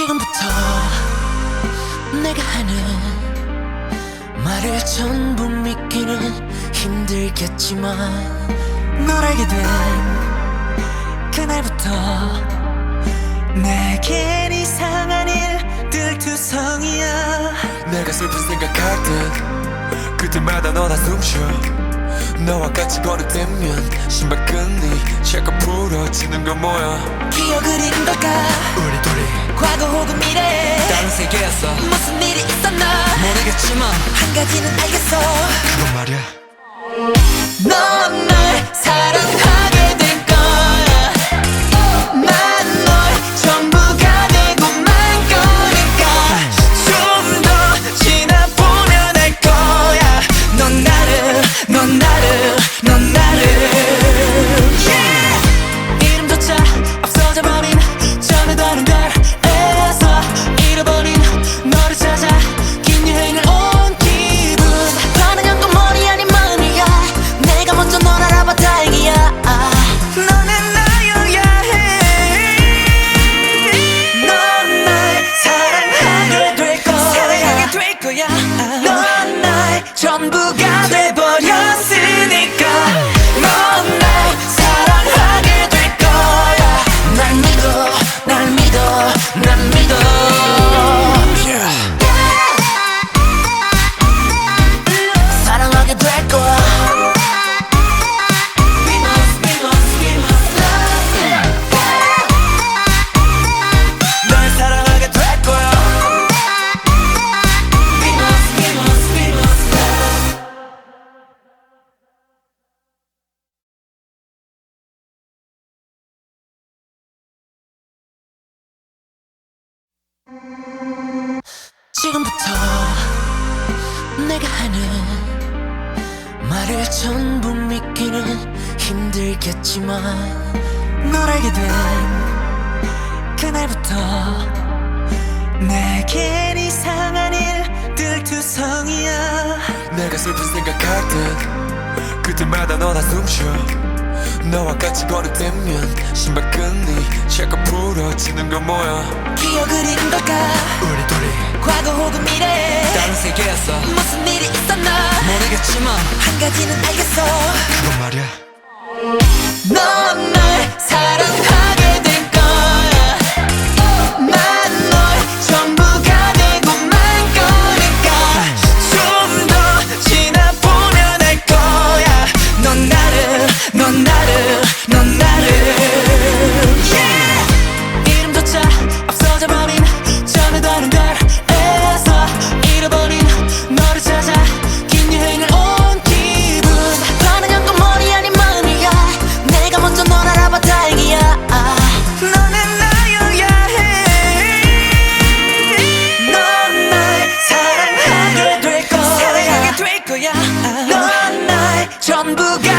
지금부터 내가 하는 말을 전부 믿기는 힘들겠지만 널 알게 된 그날부터 내겐 이상한 일들 투성이야. 내가 슬픈 생각 가득 그때마다 너나 숨쉬어 너와 같이 걸어대면 신발끈이 자꾸 부러지는 건 뭐야? 기억을 잃은 걸까? 우리 둘이 과거 혹은 미래. 다른 세계에서 무슨 일이 있었나? 모르겠지만 한 가지는 알겠어. 그건 말이야 지금부터 내가 하는 말을 전부 믿기는 힘들겠지만 널 알게 된 그날부터 내겐 이상한 일들 투성이야. 내가 슬픈 생각할 땐 그때마다 너나 숨쉬어. 너와 같이 걸어대면 신발끈이 자꾸 부러지는 건 뭐야 기억을 잃은 걸까? 우리 둘이 과거 혹은 미래. 다른 세계에서 무슨 일이 있었나? 모르겠지만 한 가지는 알겠어. 그건 말이야. 넌 전부가